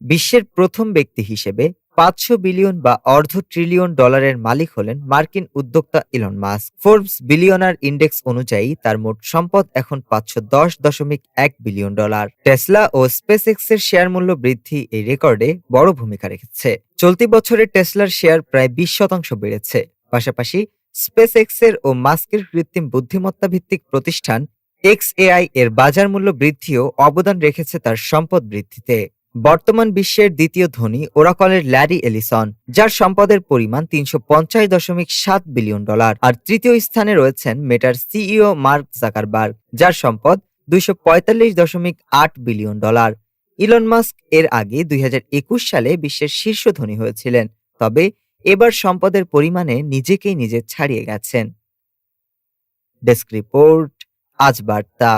বিশ্বের প্রথম ব্যক্তি হিসেবে পাঁচশো বিলিয়ন বা অর্ধ ট্রিলিয়ন ডলারের মালিক হলেন মার্কিন উদ্যোক্তা Elon Musk. Forbes billionaire index অনুযায়ী তার মোট সম্পদ এখন পাঁচশো দশ দশমিক এক বিলিয়ন ডলার। টেসলা ও স্পেসএক্স এর শেয়ার মূল্য বৃদ্ধি এই রেকর্ডে বড় ভূমিকা রেখেছে। চলতি বছরে টেসলার শেয়ার প্রায় বিশ শতাংশ বেড়েছে। পাশাপাশি স্পেসএক্স এর ও মাস্কের কৃত্রিম বুদ্ধিমত্তা ভিত্তিক প্রতিষ্ঠান এক্স এআই এর বাজার মূল্য বৃদ্ধিও অবদান রেখেছে তার সম্পদ বৃদ্ধিতে। বর্তমান বিশ্বের দ্বিতীয় ধনী ওরাকলের ল্যারি এলিসন, যার সম্পদের পরিমাণ তিনশো পঞ্চাশ দশমিক সাত বিলিয়ন ডলার। আর তৃতীয় স্থানে রয়েছেন মেটার সিইও মার্ক জাকারবার্গ, যার সম্পদ দুইশো পঁয়তাল্লিশ দশমিক আট বিলিয়ন ডলার। ইলন মাস্ক এর আগে দুই হাজার একুশ সালে বিশ্বের শীর্ষ ধনী হয়েছিলেন, তবে এবার সম্পদের পরিমাণে নিজেকেই নিজে ছাড়িয়ে গেছেন। ডেস্ক রিপোর্ট, আজ বার্তা।